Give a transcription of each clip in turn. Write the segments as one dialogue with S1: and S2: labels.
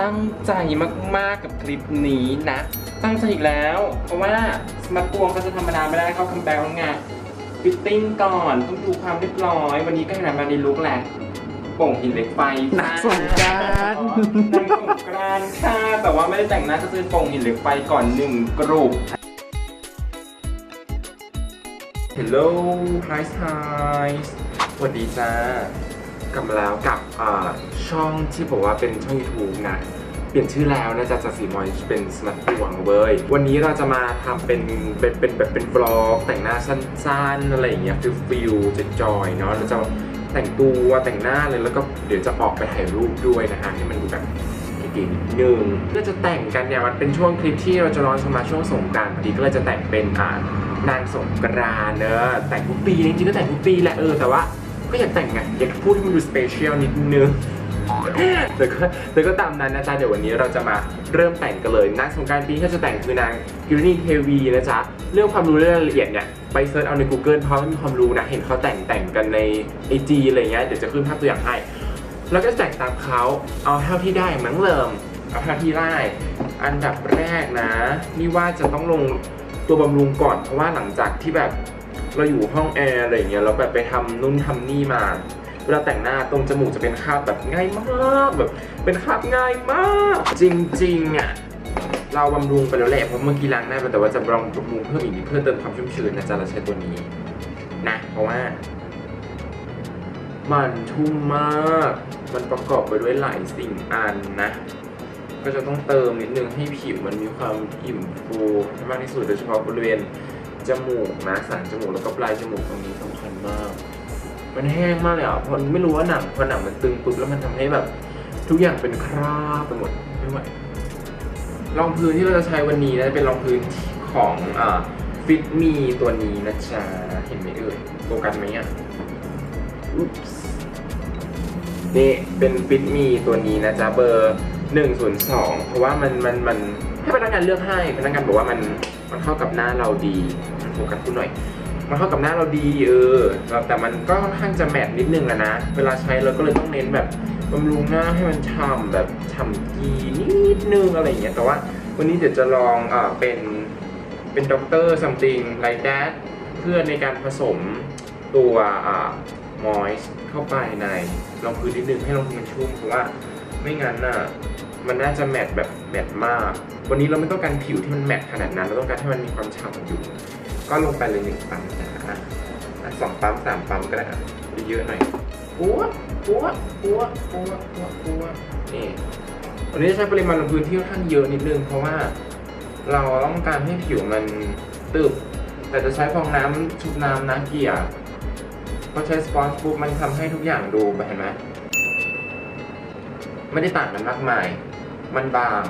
S1: ตั้งใจมากๆกับคลิปนี้นะ ตั้งใจอีกแล้ว เพราะว่าสมาร์ทวงก็จะธรรมดาไม่ได้เข้าคัมแบลไงฟิตติ้งก่อนต้องดูความเรียบร้อย วันนี้ก็เห็นมาในลุคแหละโป่งหินเหล็กไฟ
S2: นักสงกรานต์
S1: นักสงกรานต์ค่ะ แต่ว่าไม่ได้แต่งหน้าก็คือโป่งหินเหล็กไฟก่อนหนึ่งกลุ่ม Hello Hi Hi สวัสดีจ้า กลับมาแล้วกับช่องที่บอกว่าเป็นช่อง YouTube นะ เปลี่ยนชื่อแล้วนะจ๊ะจากสีมอยเป็นสมัตหวังเว้ยวันนี้เราจะมาทำเป็นเป็นเป็นแบบเป็นบล็อกแต่งหน้าสั้นๆอะไรอย่างเงี้ยฟิลฟิลจะจอยเนาะเราจะแต่งตัวแต่งหน้าเลยแล้วก็เดี๋ยวจะออกไปถ่ายรูปด้วยนะฮะให้มันดูแบบเก๋ๆนิดนึงเพื่อจะแต่งกันเนี่ยมันเป็นช่วงคลิปที่เราจะรอนสมาช่วงสงกานต์พอดีก็เลยจะแต่งเป็นอ่านางสงกรานเนอะแต่งทุกปีจริงๆก็แต่งทุกปีแหละเออแต่ว่า ก็อยากแต่งไงอยากพูดให้มันดูสเปเชียลนิดนึงแต่ก็แต่ก็ตามนั้นนะจ๊ะ เดี๋ยววันนี้เราจะมาเริ่มแต่งกันเลยนางสงการปีที่จะแต่งคือนางกิรณีเทวีนะจ๊ะ เรื่องความรู้เรื่องรายละเอียดเนี่ยไปเซิร์ชเอาใน Google เพราะไม่มีความรู้นะ เห็นเขาแต่งแต่งกันใน IG อะไรเงี้ย เดี๋ยวจะขึ้นภาพตัวอย่างให้ แล้วก็แต่งตามเขาเอาเท่าที่ได้มือนเดิมเอาเท่าที่ได้อันดับแรกนะนี่ว่าจะต้องลงตัวบำรุงก่อนเพราะว่าหลังจากที่แบบ เราอยู่ห้องแอร์อะไรอย่างเงี้ยแล้วแบบไปทำนู่นทำนี่มา เวลาแต่งหน้าตรงจมูกจะเป็นคราบแบบง่ายมากแบบเป็นคราบง่ายมาก จริงๆอะเราบำรุงไปแล้วแหละเพราะเมื่อกี้ล้างหน้าไปแต่ว่าจะบำรุงบำรุงเพิ่มอีกนิดเพื่อเติมความชุ่มชื้นนะจ๊ะเราใช้ตัวนี้นะเพราะว่า มันชุ่มมาก มันประกอบไปด้วยหลายสิ่งอันนะ ก็จะต้องเติมนิดนึงให้ผิวมันมีความอิ่มฟูให้มากที่สุดโดยเฉพาะบริเวณ จมูกนะสันจมูกแล้วก็ปลายจมูกตรงนี้สำคัญมาก มันแห้งมากเลยอะเพราะไม่รู้ว่าหนังพอหนังมันตึงปุ๊บแล้วมันทำให้แบบ ทุกอย่างเป็นคราบไปหมดไม่ไหวรองพื้นที่เราจะใช้วันนี้นะเป็นรองพื้นของอ่าฟิตมีตัวนี้นะจ๊ะเห็นไหมเอ่ยโฟกัสไหมอะอุ๊ปส์นี่เป็นฟิตมีตัวนี้นะจ๊ะเบอร์102 เพราะว่ามันมันมันให้พนักงานเลือกให้พนักงานบอกว่ามันมันเข้ากับหน้าเราดี โฟกัสคุณหน่อย มันเข้ากับหน้าเราดีเออแต่มันก็ค่อนข้างจะแมทนิดนึงอะนะ เวลาใช้เราก็เลยต้องเน้นแบบบำรุงหน้าให้มันฉ่ำแบบฉ่ำกีนิดนึงอะไรอย่างเงี้ย แต่ว่าวันนี้เดี๋ยวจะลองอ่าเป็นเป็นด็อกเตอร์ something like that เพื่อในการผสมตัวอ่ามอยส์เข้าไปในรองพื้นนิดนึงให้รองพื้นมันชุ่มเพราะว่าไม่งั้นน่ะมันน่าจะแมทแบบแมทมาก วันนี้เราไม่ต้องการผิวที่มันแมทขนาดนั้น เราต้องการให้มันมีความฉ่ำอยู่ ก็ลงไปเลยหนึ่งปั๊มนะอะอะสองปั๊มสามปั๊มก็ได้อะเยอะๆหน่อยปัวปัวปัวปัวปัวปัวนี่วันนี้จะใช้ปริมาณลงพื้นที่ค่อนข้างเยอะนิดนึงเพราะว่า เราต้องการให้ผิวมันตึบแต่จะใช้ฟองน้ำชุบน้ำนะเกียร์พอใช้สปอนจ์ปุ๊บมันทำให้ทุกอย่างดูไปเห็นไหมไม่ได้ต่างกันมากมาย มันบาง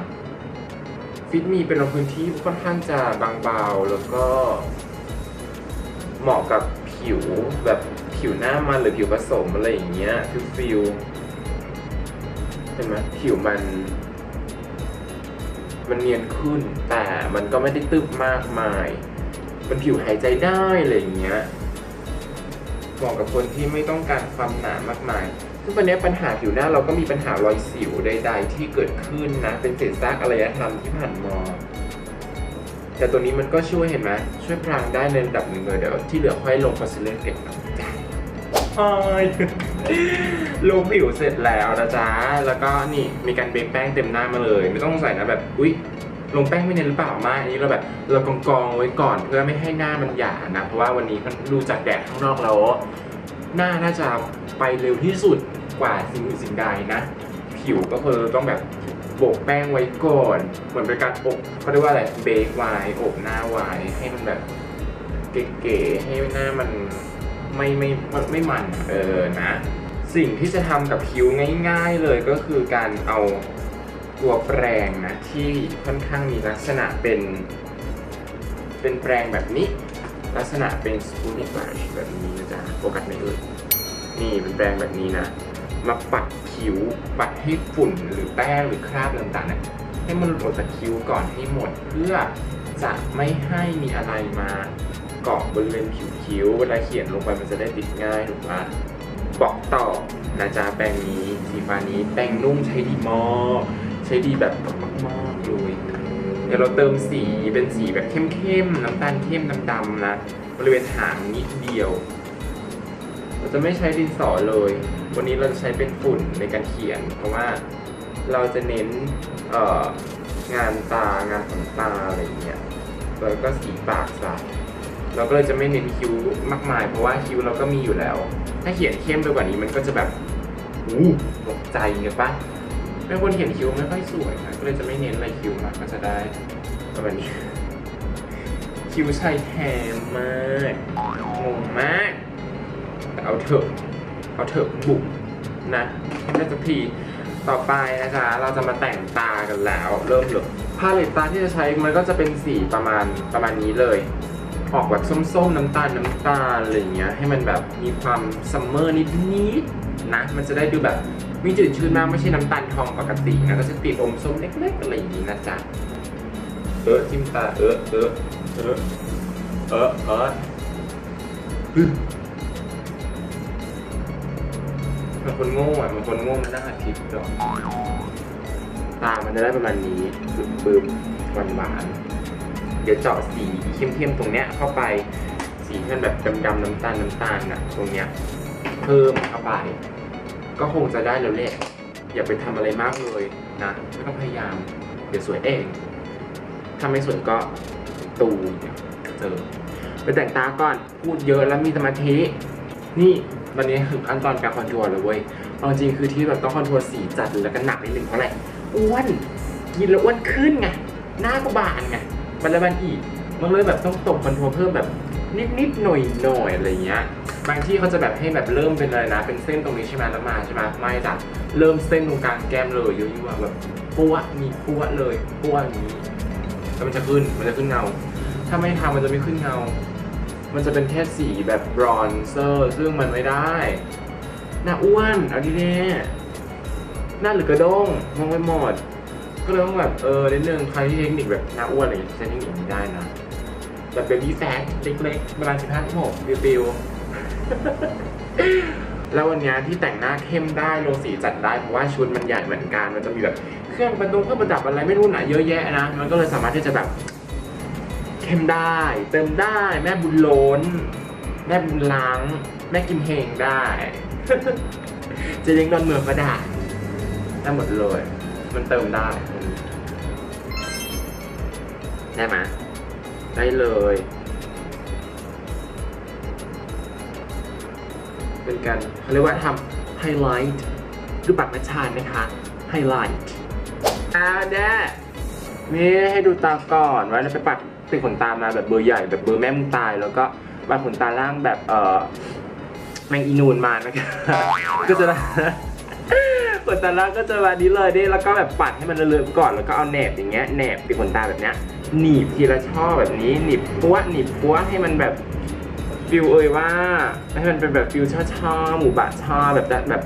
S1: ฟิตมีเป็นรองพื้นที่ค่อนข้างจะบางเบาแล้วก็ เหมาะกับผิวแบบผิวหน้ามันหรือผิวผสมอะไรอย่างเงี้ยฟิลฟิลเห็นไหมผิวมัน มันเนียนขึ้น แต่มันก็ไม่ได้ตึบมากมาย มันผิวหายใจได้อะไรอย่างเงี้ยเหมาะกับคนที่ไม่ต้องการความหนามากมายซึ่งตอนนี้ปัญหาผิวหน้าเราก็มีปัญหารอยสิวใด ๆ ที่เกิดขึ้นนะ เป็นเศษซากอารยธรรมที่ผ่านมา แต่ตัวนี้มันก็ช่วยเห็นไหมช่วยพรางได้ในระดับหนึ่งเลยเดี๋ยวที่เหลือค่อยลงคอนซีลเลอร์เก็บนะจ๊ะโอ้ยลงผิวเสร็จแล้วนะจ๊ะ แล้วก็นี่มีการเบรกแป้งเต็มหน้ามาเลย ไม่ต้องใส่นะแบบอุ๊ยลงแป้งไม่เน้นหรือเปล่ามาอันนี้เราแบบเรากองกองไว้ก่อนเพื่อไม่ให้หน้ามันหยานะ เพราะว่าวันนี้มันดูจากแดดข้างนอกแล้วหน้าน่าจะไปเร็วที่สุดกว่าสิ่งอื่นสิ่งใดนะ ผิวก็คือต้องแบบ โบกแป้งไว้ก่อนเหมือนเป็นการอบเขาเรียกว่าอะไรเบคไว้อบหน้าไว้ให้มันแบบเก๋ๆให้หน้ามันไม่ไม่ไม่ไม่มันเออนะ สิ่งที่จะทำกับคิ้วง่าย ๆเลยก็คือการเอาตัวแปรงนะที่ค่อนข้างมีลักษณะเป็น เป็นแปรงแบบนี้ ลักษณะเป็นสปูนิกบาชแบบนี้นะจ๊ะโฟกัสไม่เอ่ยนี่เป็นแปรงแบบนี้นะ มาปัดคิ้ว ปัดให้ฝุ่นหรือแป้งหรือคราบต่างๆให้มันหลุดจากคิ้วก่อนให้หมด เพื่อจะไม่ให้มีอะไรมาเกาะบริเวณผิวคิ้ว เวลาเขียนลงไปมันจะได้ติดง่ายถูกปะบอกต่อนะจ๊ะแปรงนี้สีฟ้านี้แปรงนุ่มใช้ดีมากใช้ดีแบบมากๆเลยเดี๋ยวเราเติมสีเป็นสีแบบเข้มๆน้ำตาลเข้มดำๆนะบริเวณหางนิดเดียว เราจะไม่ใช้ดินสอเลย วันนี้เราจะใช้เป็นฝุ่นในการเขียน เพราะว่าเราจะเน้นงานตางานขนตาอะไรอย่างเงี้ยแล้วก็สีปากใส่เราก็เลยจะไม่เน้นคิ้วมากมาย เพราะว่าคิ้วเราก็มีอยู่แล้ว ถ้าเขียนเข้มไปกว่านี้มันก็จะแบบอู้ตกใจไงปะเป็นคนเขียนคิ้วไม่ค่อยสวยนะก็เลยจะไม่เน้นอะไรคิ้วมากก็จะได้ประมาณนี้คิ้วชายแทนมากงงมาก เอาเถอะเอาเถอะบุกนะให้ได้สักทีต่อไปนะจ๊ะเราจะมาแต่งตากันแล้ว เริ่มเลยพาเลตตาที่จะใช้มันก็จะเป็นสีประมาณประมาณนี้เลย ออกแบบส้มๆ น้ำตาลน้ำตาลอะไรอย่างเงี้ยให้มันแบบมีความซัมเมอร์นิดๆนะ มันจะได้ดูแบบม่จืดชืดมากไม่ใช่น้ำตาลทองปกตินะก็จะติดอมส้มเล็กๆอะไรอย่างงี้นะจ๊ะเออจิ้มตาเออเออเออเออเออ มันคนโง่อะมันคนโง่มันนั่งอัดคลิปหรอกตามันจะได้ประมาณนี้บึ้มๆหวานเดี๋ยวเจาะสีเข้มๆตรงเนี้ยเข้าไปสีที่มันแบบดำๆน้ำตาลน้ำตาลน่ะตรงเนี้ยเพิ่มเข้าไป ก็คงจะได้แล้วแหละอย่าไปทำอะไรมากเลยนะไม่ต้องพยายาม เดี๋ยวสวยเองถ้าไม่สวยก็ตูเดี๋ยเจอไปแต่งตาก่อนพูดเยอะแล้วมีสมาธินี่ วันนี้ถึงขั้นตอนการคอนทัวร์เลยเว้ยเอาจริงคือที่แบบต้องคอนทัวร์สีจัดแล้วก็หนักนิดนึงเพราะอะไรอ้วนกินแล้วอ้วนขึ้นไงหน้าก็บานไงมันลยมันอีก มันเลยแบบต้องตกคอนโทรลเพิ่มแบบนิดนิดๆหน่อยหน่อยอะไรเงี้ยบางที่เขาจะแบบให้แบบเริ่มเป็นอะไรนะ เป็นเส้นตรงนี้ใช่ไหมแล้วมาใช่ไหมไม่จ้ะเริ่มเส้นตรงกลางแก้มเลยยั่วๆแบบปั้วมีปั้วเลยปั้วนี้แล้วมันจะขึ้นมันจะขึ้นเงา ถ้าไม่ทำมันจะไม่ขึ้นเงา มันจะเป็นแค่สีแบบบรอนเซอร์ ซึ่งมันไม่ได้หน้าอ้วน เอาดีแน่หน้าหรือกระด้งมองไปหมด ก็เลยต้องแบบเออนิดนึงใครที่เทคนิคแบบหน้าอ้วนอะไรอย่างเงี้ยใช้เทคนิคนี้ได้นะแบบเบบี้แฟตเล็กๆประมาณ15 16ฟิวแล้ววันนี้ที่แต่งหน้าเข้มได้ลงสีจัดได้เพราะว่าชุดมันใหญ่เหมือนกันมันจะมีแบบเครื่องประดงเครื่องประดับอะไรไม่รู้นะเยอะแยะนะ มันก็เลยสามารถที่จะแบบ เข้มได้ เติมได้แม่บุญล้น แม่บุญล้าง แม่กิมเฮงได้ จะเลี้ยงดอนเมืองก็ได้ได้หมดเลย มันเติมได้ได้ไหมได้เลยเป็นการเขาเรียกว่าทำไฮไลท์ดูปากนัชชานะคะไฮไลท์อ่าแด้นี่ให้ดูตาก่อนว่าเราไปปัด ติดขนตามาแบบเบอร์ใหญ่แบบเบอร์แม่มึงตาย แล้วก็ปัดขนตาล่างแบบเออแมงอีนูนมานะคะก็จะขนตาล่างก็จะวันนี้เลยดิแล้วก็แบบปัดให้มันเลื่อนก่อนแล้วก็เอาแหนบอย่างเงี้ยแหนบติดขนตาแบบเนี้ยหนีบทีละช่อแบบนี้หนีบปั้วหนีบปั้วให้มันแบบฟิลเอ่ยว่าให้มันเป็นแบบฟิลช่อช่อหมู่บะช่อแบบแบบ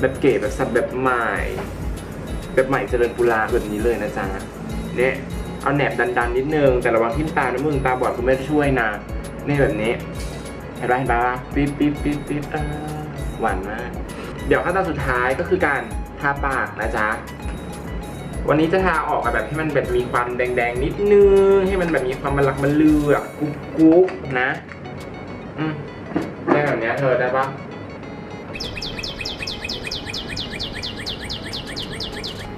S1: แบบเก๋แบบสับแบบใหม่ แบบใหม่เจริญปุราแบบนี้เลยนะจ๊ะเนี่ย เอาแหนบดันๆนิดนึง แต่ระวังทิ่มตานะมึงตาบอดคุณไม่ช่วยนะนี่แบบนี้เห็นปะเห็นปะปิ๊บปิ๊บปิ๊บปิ๊บหวานมาก เดี๋ยวขั้นตอนสุดท้ายก็คือการทาปากนะจ๊ะวันนี้จะทาออกแบบให้มันแบบมีความแดงๆนิดนึง ให้มันแบบมีความมันลักมันเลือกกุ๊บกุ๊บนะอืมได้แบบนี้เธอได้ปะ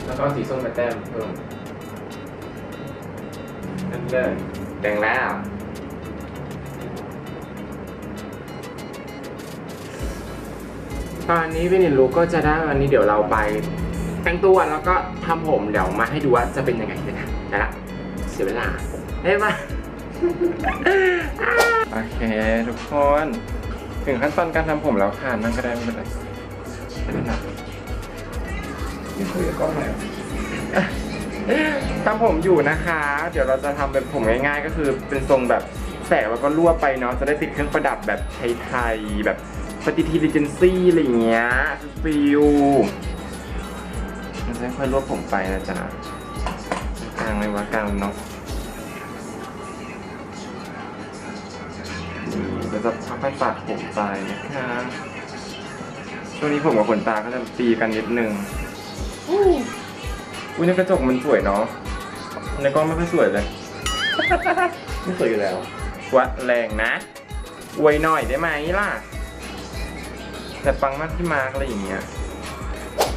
S1: แล้วก็สีส้มมาแต้มเพิ่ม นั่นเลยแดงแล้วตอนนี้พี่นินรู้ก็จะได้วันนี้เดี๋ยวเราไป แต่งตัวแล้วก็ทำผมเดี๋ยวมาให้ดูว่าจะเป็นยังไงนะได้ละเสียเวลาได้ปะโอเคทุกคน ถึงขั้นตอนการทำผมแล้วค่ะนั่งก็ได้ไม่เป็นไรไม่เป็นไรนี่คุยกับกล้องหน่อย ทำผมอยู่นะคะ เดี๋ยวเราจะทำเป็นผมง่ายๆ ก็คือเป็นทรงแบบแสกแล้วก็รั่วไปเนาะจะได้ติดเครื่องประดับแบบไทยๆแบบปฏิทินเจนซี่อะไรอย่างเงี้ยฟิลมันจะค่อยรวบผมไปนะจ๊ะกลางเลยวะกลางเนาะเราจะค่อยปัดผมไปนะคะช่วงนี้ผมกับขนตาก็จะตีกันนิดนึง อุ้ยในกระจกมันสวยเนาะ ในกล้องไม่ค่อยสวยเลย
S2: ไม่สวยอยู่แล้ว
S1: วัดแรงนะ อวยหน่อยได้ไหมล่ะ แต่ปังมากที่มาร์กอะไรอย่างเงี้ย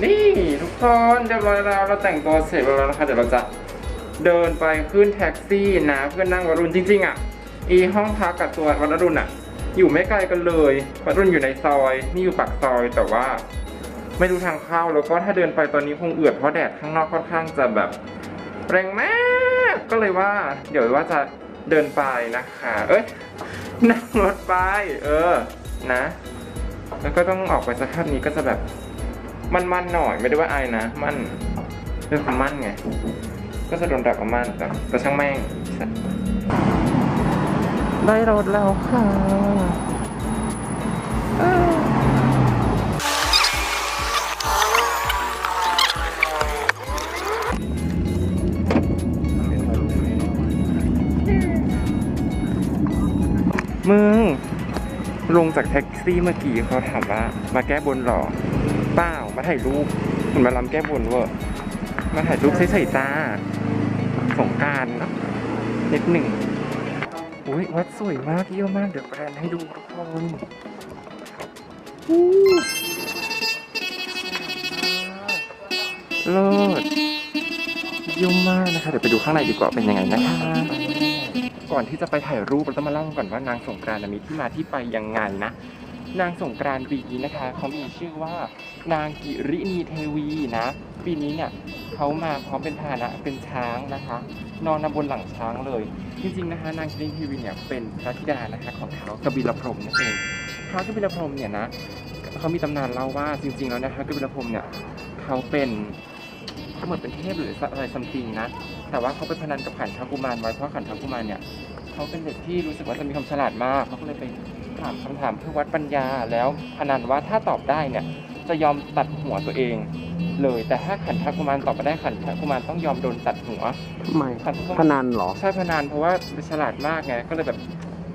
S1: นี่ทุกคนเรียบร้อยแล้วเราแต่งตัวเสร็จแล้วนะคะเดี๋ยวเราจะเดินไปขึ้นแท็กซี่นะเพื่อนั่งวัดรุ่นจริงๆอะ อีห้องพักกับตัววัดรุ่นอะ อยู่ไม่ไกลกันเลยวัดรุ่นอยู่ในซอย นี่อยู่ปากซอยแต่ว่า ไม่รู้ทางเข้าแล้วก็ถ้าเดินไปตอนนี้คงเอือดเพราะแดดข้างนอกค่อนข้างจะแบบแรงมากก็เลยว่า เดี๋ยวว่าจะเดินไปนะคะ เอ้ยนั่งรถไป เออนะ แล้วก็ต้องออกไปสภาพนี้ก็จะแบบมันๆหน่อยไม่ได้ว่าไอายนะ มันเรื่องความมั่นไง ก็จะโดนดักเอามั่นแต่แต่ช่างแม่ง ได้รถแล้วค่ะ ลงจากแท็กซี่เมื่อกี้เขาถามว่า มาแก้บนหรอเปล่ามาถ่ายรูปเหมือนมาลำแก้บนเวอร์มาถ่ายรูปเฉยๆจ้าสงการนะนิดหนึ่งอุ้ยวัดสวยมากเยี่ยมมาก เดี๋ยวแปลนให้ดูทุกคนอู้เลิศเยี่ยมมากนะคะ เดี๋ยวไปดูข้างในดีกว่าเป็นยังไงนะคะ ก่อนที่จะไปถ่ายรูปเราต้องมาเล่าก่อนว่านางสงกรานต์มีที่มาที่ไปยังไงนะ นางสงกรานต์ปีนี้นะคะเขามีชื่อว่านางกิรินีเทวีนะ ปีนี้เนี่ยเขามาพร้อมเป็นพาหนะเป็นช้างนะคะ นอนนบนหลังช้างเลย จริงๆนะคะ นางกิรินีเทวีเนี่ยเป็นพระธิดานะคะของท้าวกบิลพรหมนั่นเองท้าวกบิลพรหมเนี่ยนะเขามีตำนานเล่าว่าจริง ๆ แล้วนะคะกบิลพรหมเนี่ยเขาเป็นเหมือนเป็นเทพหรืออะไรซัมติงนะ แต่ว่าเขาไปพนันกับขันทกุมารไว้เพราะขันทกุมารเนี่ยเขาเป็นเด็กที่รู้สึกว่าจะมีความฉลาดมากเขาก็เลยไปถามคำถามเพื่อวัดปัญญาแล้วพนันว่าถ้าตอบได้เนี่ยจะยอมตัดหัวตัวเอง เลยแต่ถ้าขันทกุมารตอบไม่ได้ขันทกุมารต้องยอมโดนตัดหัว
S2: ทำไม
S1: ขันทกุ
S2: พ
S1: มาร
S2: นันเหรอ
S1: ใช่พนันเพราะว่าฉลาดมากไงก็เลยแบบ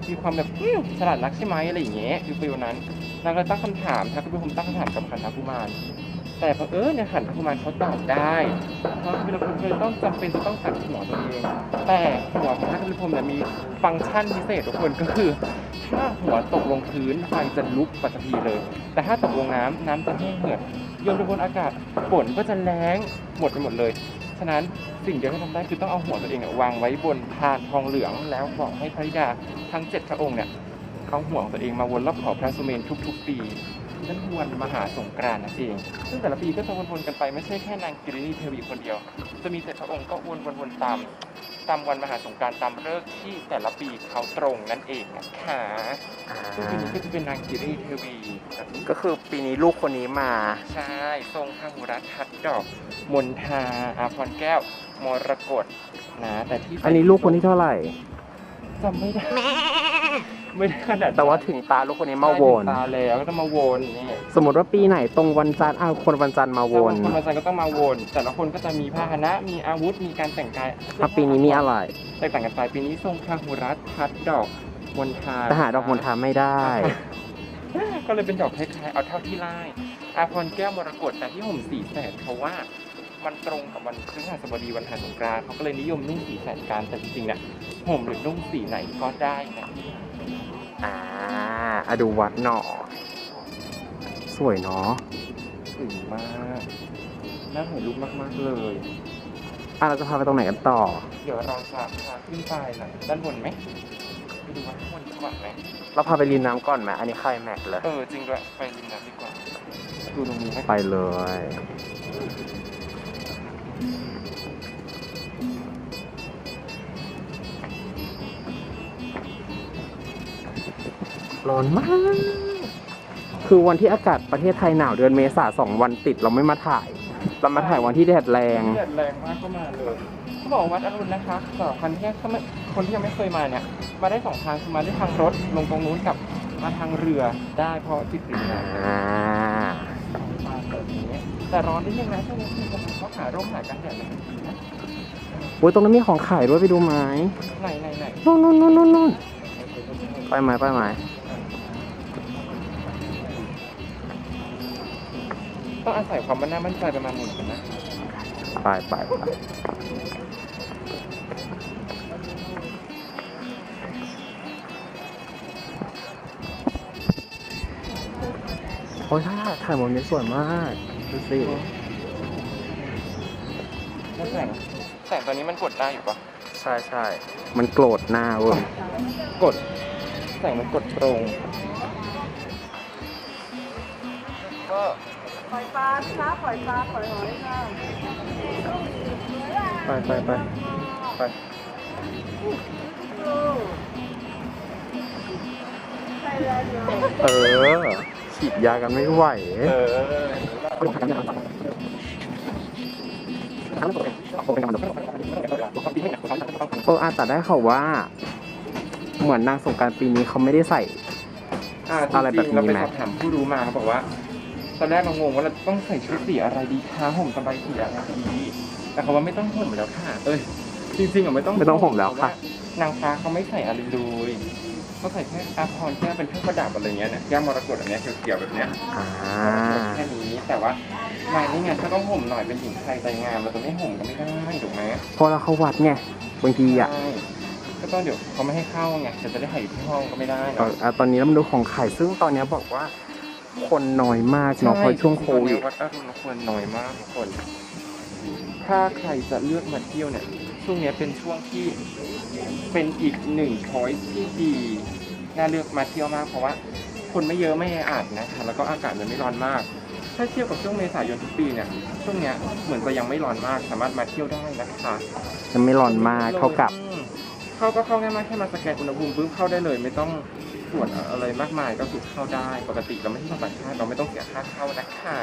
S1: มีความแบบอื้อฉลาดนักใช่ไหมอะไรอย่างเงี้ยคือฟิลนั้นนางก็เลยตั้งคำถามทักก็เป็นผมตั้งคำถามกับขันทกุมาร แต่พอเออเนี่ยขันทกุมาเขาตอบได้เพราะพิรพลเลยต้องจำเป็นจะต้องตัดหัวตัวเอง แต่หัวของพระพิรพลเนี่ยมีฟังก์ชันพิเศษทุกคนก็คือ ถ้าหัวตกลงพื้นไฟจะลุกปัจจุบันเลย แต่ถ้าตกลงน้ำน้ำจะแห้งเหือดโยนไปบนอากาศฝนก็จะแรงหมดไปหมดเลยฉะนั้นสิ่งเดียวที่ทำได้คือต้องเอาหัวตัวเองอะวางไว้บนพานทองเหลืองแล้วบอกให้พระธิดาทั้งเจ็ดพระองค์เนี่ยเอาหัวของตัวเองมาวนรอบขอบพระสุเมนทุกๆปี นั่นวันมหาสงกรานต์นั่นเอง ซึ่งแต่ละปีก็จะวนๆกันไปไม่ใช่แค่นางกิรินีเทวีคนเดียว จะมีเจ็ดพระองค์ก็วนๆๆตามตามวันมหาสงกรานต์ตามฤกษ์ที่แต่ละปีเขาตรงนั่นเองนะคะซึ่งปีนี้ก็จะเป็นนางกิรินีเทวีแบบนี้
S2: ก็คือปีนี้ลูกคนนี้มา
S1: ใช่ทรงพาหุรัตทัดดอกมนทาอาพรแก้วมรกตนะแต่ที่
S2: อันนี้ลูกคนที่เท่าไหร่
S1: จำไม่ได้ ไม่ได้ขนาด
S2: แต่ว่าถึงตาลูกคนนี้มาวน
S1: ใช่ถึงตาแล้วก็ต้องมาวนนี่
S2: สมมติว่าปีไหนตรงวันจันทร์อ้าวคนวันจันทร์มาวน
S1: คนมาจันก็ต้องมาวน แต่ละคนก็จะมีพาหนะ มีอาวุธ มีการแต่งกาย
S2: อะปีนี้มีอะไร
S1: แตกต่างกันไปปีนี้ทรงพาหุรัตทัดดอกมนทา
S2: แต่หาดอกมณฑาไม่ได้
S1: ก็เลยเป็นดอกคล้ายๆเอาเท่าที่ไล่อาพรแก้วมรกตแต่ที่ห่มสีแสดเพราะว่ามันตรงกับวันพฤหัสบดีวันหาสงกรานต์เขาก็เลยนิยมนุ่งสีแสดกันแต่จริงๆเนี่ยห่มหรือนุ่งสีไหนก็ได้นะ
S2: อ่าอะดูวัดหน่อยสวยเนาะ
S1: สวยมากน่าถ่ายรูปมากๆเลย
S2: อะเราจะพาไปตรงไหนกันต่อ
S1: เดี๋ยวเราจะพาขึ้นไปหน่อยด้านบนไหมไปดูว่าข้างบนดีกว่าไหม
S2: เราพาไปริมน้ำก่อนไหมอันนี้ใครแม็กเลย
S1: เออจริงด้วยไปริมน้ำดีกว่า ดูตรงนี้ไหม
S2: ไปเลย ร้อนมาก คือวันที่อากาศประเทศไทยหนาวเดือนเมษาสองวันติดเราไม่มาถ่าย เรามาถ่ายวันที่แดดแรง
S1: แดดแรงมากก็มาเลยเขาบอกวัดอรุณนะคะสำหรับคนที่ถ้าไม่คนที่ยังไม่เคยมาเนี่ย มาได้สองทางคือมาได้ทางรถลงตรงนู้นกับมาทางเรือได้เพราะติดริมน้ำ
S2: อ่า
S1: มาแบบนี้แต่ร้อนนิดนึงนะช่วงนี้คือเขาหาร่มหากันแดดเลยนะ
S2: โอ้ยตรงนั้นมีของขายด้วยไปดูไหม
S1: ไหนไหนไหน
S2: นู่นนู่นนู่นนู่นนู่นไปไหมไปไหม
S1: ต้องอาศัยความมั่นหน้ามั่นใจประมาณหนึ่งนะ
S2: ไปไปไปโอ้ยถ่ายถ่ายมุมนี้สวยมากดูสิ
S1: แสงแสงตอนนี้มันกดได้อยู่ปะ
S2: ใช่ใช่มันโกรธหน้าเว้ย
S1: กดแสงมันกดตรง
S3: ปล่อยปลาสิคะปล่อยปลาปล่อยหอยค่ะ
S2: ไปไปไปไป
S3: ใช่แล้วเดี๋ยว
S2: เออฉีดยากันไม่ไหว
S1: เออ
S2: เอออาจจะได้เขาว่า เหมือนนางสงการปีนี้เขาไม่ได้ใส่
S1: อะ
S2: ไรแบบ
S1: ริงๆเรา
S2: นี้
S1: ไป
S2: ไหม
S1: สอบถามผู้รู้มาเขาบอกว่า ตอนแรกเรางงว่าเราต้องใส่ชุดสีอะไรดีคะห่มสบายสีอะไรดีแต่เขาว่าไม่ต้องห่มแล้วค่ะ เอ้ยจริงๆอะไม่ต้อง
S2: ไม่ต้องห่มแล้วค่ะ
S1: เพราว่านางฟ้าเขาไม่ใส่อะไรเลยเขาใส่แค่อาภรณ์แค่เป็นเครื่องประดับอะไรเงี้ยเนี่ยแก้วมรกตอันเนี้ยเขียวๆแบบเนี้ย
S2: อ่า
S1: แค่นี้แต่ว่างานนี้งานก็ต้องห่มหน่อยเป็นหญิงไทยใจงามเราจะไม่ห่มก็ไม่ได้ถูกไหม
S2: เพราะเราเข้าวัดไงบางทีอะ
S1: ใช่ก็ต้องเดี๋ยวเขาไม่ให้เข้าไงจะจะได้ถ่ายอยู่ที่ห้องก็ไม่ได้
S2: เอ่
S1: เนาะ
S2: ออะตอนนี้เรามาดูของไข่ซึ่งตอนเนี้ยบอกว่า คนน้อยมากเนาะเพราะช่วงโควิด
S1: วัดอรุณควรน้อยมากทุกคน ถ้าใครจะเลือกมาเที่ยวเนี่ย ช่วงเนี้ยเป็นช่วงที่เป็นอีกหนึ่งช้อยที่ดีน่าเลือกมาเที่ยวมากเพราะว่า คนไม่เยอะไม่แออัดนะคะแล้วก็อากาศมันไม่ร้อนมาก ถ้าเทียบกับช่วงเมษายนทุกปีเนี่ยช่วงเนี้ยเหมือนจะยังไม่ร้อนมากสามารถมาเที่ยวได้นะคะ
S2: จะไม่ร้อนมากเท่ากับ
S1: อืมเข้าก็เข้าง่ายมากแค่มาสแกนอุณหภูมิปุ๊บเข้าได้เลย ไม่ต้อง ตรวจอะไรมากมายก็คือเข้าได้ปกติเราไม่ใช่ชาวต่างชาติเราไม่ต้องเสียค่าเข้านะคะ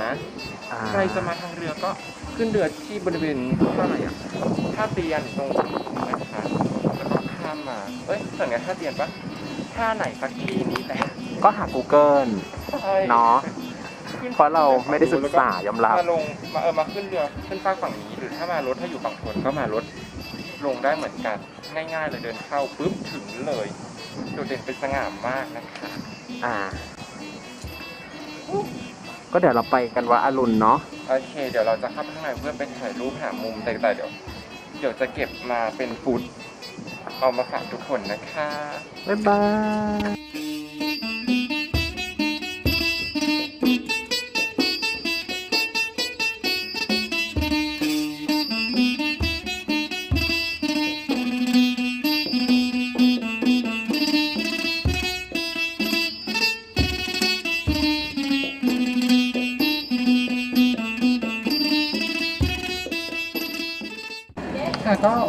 S2: อ่า
S1: ใครจะมาทางเรือก็ขึ้นเรือที่บริเวณท่าอะไรอะท่าเตียนตรงนี้นะคะแล้วก็ข้ามมาเอ้ยส่วนไงท่าเตียนปะท่าไหนสักที่นี้แหละ
S2: ก็หา Google
S1: ใช่
S2: เนาะ
S1: ขึ้น
S2: เพราะเราไม่ได้ศึกษายอมรับ
S1: มาลงมาเออมาขึ้นเรือขึ้นฟากฝั่งนี้ หรือถ้ามารถถ้าอยู่ฝั่งทนก็มารถลงได้เหมือนกันง่ายๆเลยเดินเข้าปุ๊บถึงเลย โดดเด่นเป็นสง่ามากนะคะ
S2: อ่า ก็เดี๋ยวเราไปกันว่าอรุณเนาะ
S1: โอเค เดี๋ยวเราจะเข้าไปข้างในเพื่อไปถ่ายรูปหามุมแต่แต่เดี๋ยว เดี๋ยวจะเก็บมาเป็นฟุตเอามาฝากทุกคนนะคะ
S2: บ๊ายบาย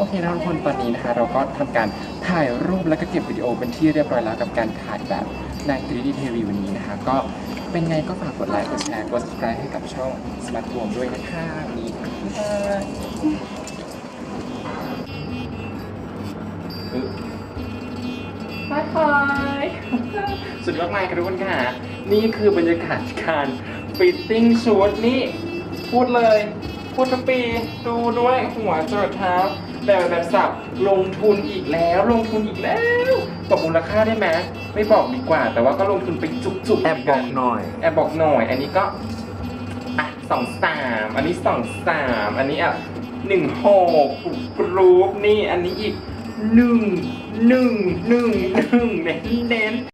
S1: เคนะทุกคนตอนนี้นะคะ เราก็ทำการถ่ายรูปแล้วก็เก็บวิดีโอเป็นที่เรียบร้อยแล้วกับการถ่ายแบบใน 3D TV วันนี้นะคะ ก็เป็นไงก็ฝากกดไลค์กดแชร์กด subscribe ให้กับช่อง Smart Home ด้วยนะคะวันนี้บ๊ายบายอึ๊บบายบายสุดยอดมากครับทุกคนค่ะ นี่คือบรรยากาศการฟิตติ้งชุดนี่พูดเลยพูดทุกปีดูด้วยหัวจรดเท้า แบบแบบสับลงทุนอีกแล้วลงทุนอีกแล้วบอกมูลค่าได้ไหมไม่บอกดีกว่า แต่ว่าก็ลงทุนไปจุกๆ
S2: แอบบอกหน่อย
S1: แอบบอกหน่อย อันนี้ก็อะสองสามอันนี้สองสามอันนี้อะหนึ่งหกกรูปนี่อันนี้อีกหนึ่งหนึ่งหนึ่งหนึ่งเน้นเน้น